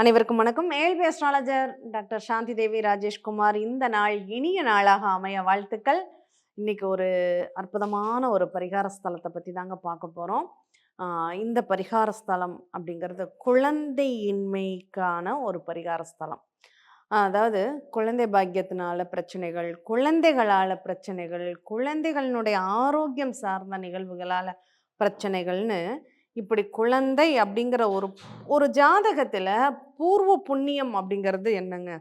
அனைவருக்கும் வணக்கம். ஏழ்பி அஸ்ட்ராலஜர் டாக்டர் சாந்தி தேவி ராஜேஷ்குமார் இந்த நாள் இனிய நாளாக அமைய வாழ்த்துக்கள். இன்னைக்கு ஒரு அற்புதமான ஒரு பரிகார ஸ்தலத்தை பற்றி தாங்க பார்க்க போகிறோம் இந்த பரிகார ஸ்தலம் அப்படிங்கிறது குழந்தையின்மைக்கான ஒரு பரிகார ஸ்தலம். அதாவது குழந்தை பாக்கியத்தினால பிரச்சனைகள் குழந்தைகளால் பிரச்சனைகள் குழந்தைகளினுடைய ஆரோக்கியம் சார்ந்த நிகழ்வுகளால் பிரச்சனைகள்னு இப்படி குழந்தை அப்படிங்கிற ஒரு ஒரு ஜாதகத்தில் பூர்வ புண்ணியம் அப்படிங்கிறது என்னங்க?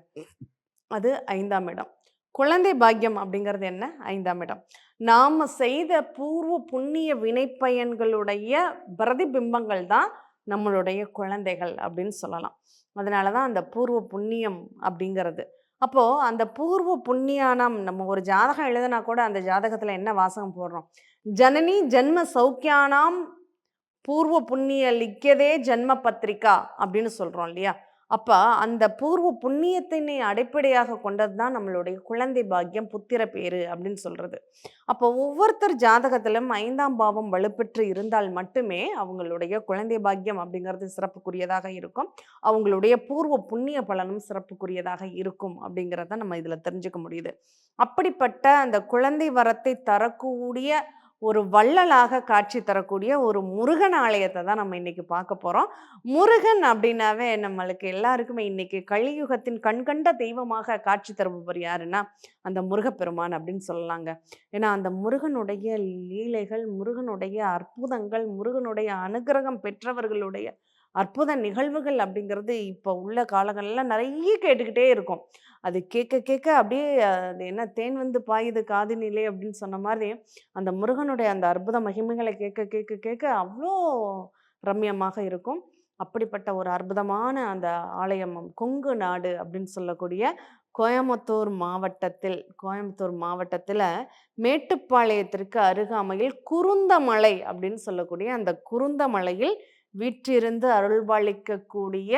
அது ஐந்தாம் இடம். குழந்தை பாக்கியம் அப்படிங்கிறது என்ன? ஐந்தாம் இடம். நாம் செய்த பூர்வ புண்ணிய வினைப்பயன்களுடைய பிரதிபிம்பங்கள் தான் நம்மளுடைய குழந்தைகள் அப்படின்னு சொல்லலாம். அதனால தான் அந்த பூர்வ புண்ணியம் அப்படிங்கிறது. அப்போது அந்த பூர்வ புண்ணியானம் நம்ம ஒரு ஜாதகம் எழுதினா கூட அந்த ஜாதகத்தில் என்ன வாசகம் போடுறோம்? ஜனனி ஜென்ம சௌக்கியானாம் பூர்வ புண்ணிய லிக்கதே ஜென்ம பத்திரிக்கா அப்படின்னு சொல்கிறோம் இல்லையா? அப்போ அந்த பூர்வ புண்ணியத்தினை அடிப்படையாக கொண்டது தான் நம்மளுடைய குழந்தை பாக்கியம் புத்திர பேரு அப்படின்னு சொல்கிறது அப்போ ஒவ்வொருத்தர் ஜாதகத்திலும் ஐந்தாம் பாவம் வலுப்பெற்று இருந்தால் மட்டுமே அவங்களுடைய குழந்தை பாக்கியம் அப்படிங்கிறது சிறப்புக்குரியதாக இருக்கும். அவங்களுடைய பூர்வ புண்ணிய பலனும் சிறப்புக்குரியதாக இருக்கும் அப்படிங்கிறத நம்ம இதில் தெரிஞ்சுக்க முடியுது. அப்படிப்பட்ட அந்த குழந்தை வரத்தை தரக்கூடிய ஒரு வள்ளலாக காட்சி தரக்கூடிய ஒரு முருகன் ஆலயத்தை தான் நம்ம இன்னைக்கு பார்க்க போறோம். முருகன் அப்படின்னாவே நம்மளுக்கு எல்லாருக்குமே இன்னைக்கு கலியுகத்தின் கண்கண்ட தெய்வமாக காட்சி தருபவர் யாருன்னா அந்த முருகப்பெருமான் அப்படின்னு சொல்லலாங்க. ஏன்னா அந்த முருகனுடைய லீலைகள் முருகனுடைய அற்புதங்கள் முருகனுடைய அனுகிரகம் பெற்றவர்களுடைய அற்புத நிகழ்வுகள் அப்படிங்கிறது இப்போ உள்ள காலங்கள்லாம் நிறைய கேட்டுக்கிட்டே இருக்கும். அது கேட்க கேட்க அப்படியே அது என்ன தேன் வந்து பாயுது காதினிலே அப்படின்னு சொன்ன மாதிரி அந்த முருகனுடைய அந்த அற்புத மகிமைகளை கேட்க கேட்க கேட்க அவ்வளோ ரம்யமாக இருக்கும். அப்படிப்பட்ட ஒரு அற்புதமான அந்த ஆலயம் கொங்கு நாடு அப்படின்னு சொல்லக்கூடிய கோயம்புத்தூர் மாவட்டத்தில் கோயம்புத்தூர் மாவட்டத்தில் மேட்டுப்பாளையத்திற்கு அருகாமையில் குருந்தமலை அப்படின்னு சொல்லக்கூடிய அந்த குருந்தமலையில் வீற்றிருந்து அருள்பாலிக்கக்கூடிய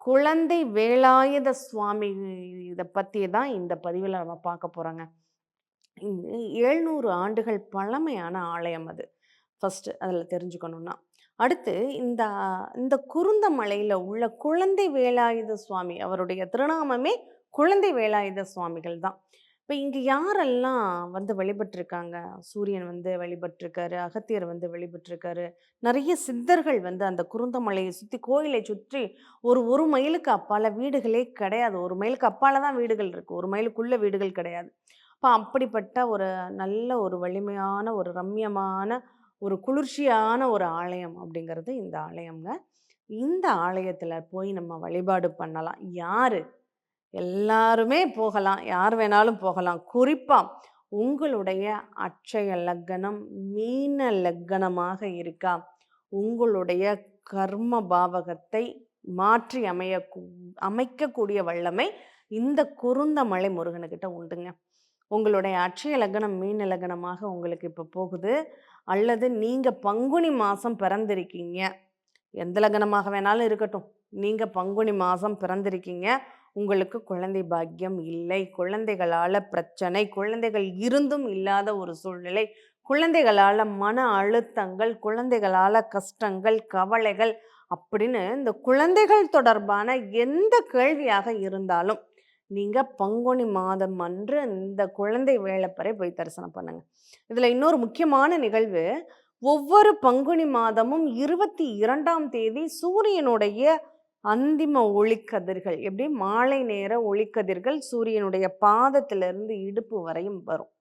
குழந்தை வேலாயுத சுவாமி இதை பற்றி தான் இந்த பதிவில் நம்ம பார்க்க போகிறோங்க எழுநூறு ஆண்டுகள் பழமையான ஆலயம் அது. ஃபஸ்ட்டு அதில் தெரிஞ்சுக்கணுன்னா அடுத்து இந்த இந்த குருந்தமலையில் உள்ள குழந்தை வேலாயுத சுவாமி அவருடைய திருநாமமே குழந்தை வேலாயுத சுவாமிகள் தான். இப்போ இங்கே யாரெல்லாம் வந்து வழிபட்டிருக்காங்க? சூரியன் வந்து வழிபட்டிருக்காரு அகத்தியர் வந்து வழிபட்டிருக்காரு. நிறைய சித்தர்கள் வந்து அந்த குருந்தமலையை சுற்றி கோயிலை சுற்றி ஒரு ஒரு மைலுக்கு அப்பால வீடுகளே கிடையாது. ஒரு மைலுக்கு அப்பால தான் வீடுகள் இருக்குது ஒரு மைலுக்குள்ள வீடுகள் கிடையாது. அப்போ அப்படிப்பட்ட ஒரு நல்ல ஒரு வலிமையான ஒரு ரம்யமான ஒரு குளிர்ச்சியான ஒரு ஆலயம் அப்படிங்கிறது இந்த ஆலயம்ங்க. இந்த ஆலயத்தில் போய் நம்ம வழிபாடு பண்ணலாம். யாரு? எல்லாருமே போகலாம். யார் வேணாலும் போகலாம். குறிப்பாக உங்களுடைய அட்சய லக்கணம் மீன லக்கணமாக இருக்கா? உங்களுடைய கர்ம பாவகத்தை மாற்றி அமைய அமைக்கக்கூடிய வல்லமை இந்த குருந்தமலை முருகனுக்கிட்ட உண்டுங்க. உங்களுடைய அட்சய லக்னம் மீன லக்னமாக உங்களுக்கு இப்போ போகுது. அல்லது நீங்கள் பங்குனி மாதம் பிறந்திருக்கீங்க. எந்த லக்னமாக வேணாலும் இருக்கட்டும். நீங்கள் பங்குனி மாதம் பிறந்திருக்கீங்க. உங்களுக்கு குழந்தை பாக்கியம் இல்லை. குழந்தைகளால் பிரச்சனை குழந்தைகள் இருந்தும் இல்லாத ஒரு சூழ்நிலை. குழந்தைகளால் மன அழுத்தங்கள் குழந்தைகளால் கஷ்டங்கள் கவலைகள் அப்படின்னு இந்த குழந்தைகள் தொடர்பான எந்த கேள்வியாக இருந்தாலும் நீங்கள் பங்குனி மாதம் அன்று இந்த குழந்தை வேலைப்பறை போய் தரிசனம் பண்ணுங்கள் இதில் இன்னொரு முக்கியமான நிகழ்வு ஒவ்வொரு பங்குனி மாதமும் இருபத்தி இரண்டாம் தேதி சூரியனுடைய அந்திம ஒளிக்கதிர்கள். எப்படி? மாலை நேர ஒளிக்கதிர்கள் சூரியனுடைய பாதத்திலிருந்து இடுப்பு வரையும் வரும்.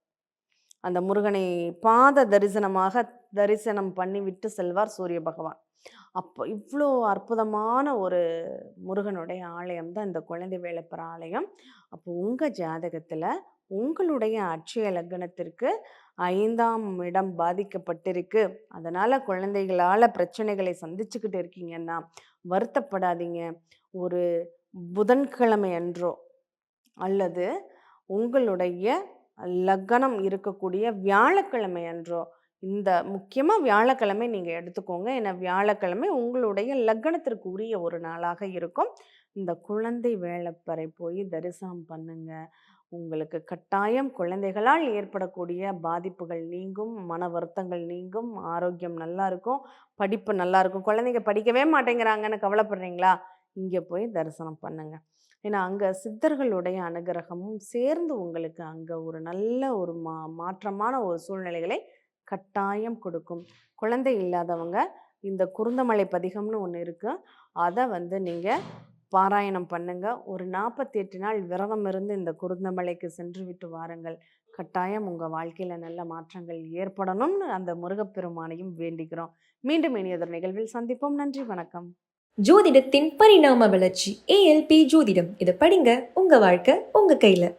அந்த முருகனை பாத தரிசனமாக தரிசனம் பண்ணி விட்டு செல்வார் சூரிய பகவான். அப்போ இவ்வளோ அற்புதமான ஒரு முருகனுடைய ஆலயம் தான் இந்த குழந்தை வேலைப்பற ஆலயம். அப்போ உங்கள் ஜாதகத்தில் உங்களுடைய அட்சய லக்னத்திற்கு ஐந்தாம் இடம் பாதிக்கப்பட்டிருக்கு. அதனால் குழந்தைகளால் பிரச்சனைகளை சந்திச்சுக்கிட்டு இருக்கீங்கன்னா வருத்தப்படாதீங்க. ஒரு புதன்கிழமை அன்றோ அல்லது உங்களுடைய லக்னம் இருக்கக்கூடிய வியாழக்கிழமை அன்றோ இந்த முக்கியமாக வியாழக்கிழமை நீங்கள் எடுத்துக்கோங்க. ஏன்னா வியாழக்கிழமை உங்களுடைய லக்னத்திற்கு உரிய ஒரு நாளாக இருக்கும். இந்த குழந்தை வேலைப்பறை போய் தரிசனம் பண்ணுங்கள் உங்களுக்கு கட்டாயம் குழந்தைகளால் ஏற்படக்கூடிய பாதிப்புகள் நீங்கும் மன வருத்தங்கள் நீங்கும் ஆரோக்கியம் நல்லா இருக்கும் படிப்பு நல்லா இருக்கும் குழந்தைங்க படிக்கவே மாட்டேங்கிறாங்கன்னு கவலைப்படுறீங்களா? இங்கே போய் தரிசனம் பண்ணுங்க. ஏன்னா அங்கே சித்தர்களுடைய அனுகிரகமும் சேர்ந்து உங்களுக்கு அங்கே ஒரு நல்ல ஒரு மா மாற்றமான ஒரு சூழ்நிலைகளை கட்டாயம் கொடுக்கும். குழந்தை இல்லாதவங்க இந்த குருந்தமலை பதிகம்னு ஒன்று இருக்குது அதை வந்து நீங்கள் பாராயணம் பண்ணுங்க. ஒரு நாற்பத்தி எட்டு நாள் விரதம் இருந்து இந்த குருந்தமலைக்கு சென்று விட்டு வாருங்கள். கட்டாயம் உங்கள் வாழ்க்கையில் நல்ல மாற்றங்கள் ஏற்படணும்னு அந்த முருகப்பெருமானையும் வேண்டிக்கிறோம் மீண்டும் இனியதொரு நிகழ்வில் சந்திப்போம். நன்றி வணக்கம். ஜோதிடத்தின் பரிணாம வளர்ச்சி ஏஎல்பி ஜோதிடம். இதை படிங்க. உங்க வாழ்க்கை உங்க கையில.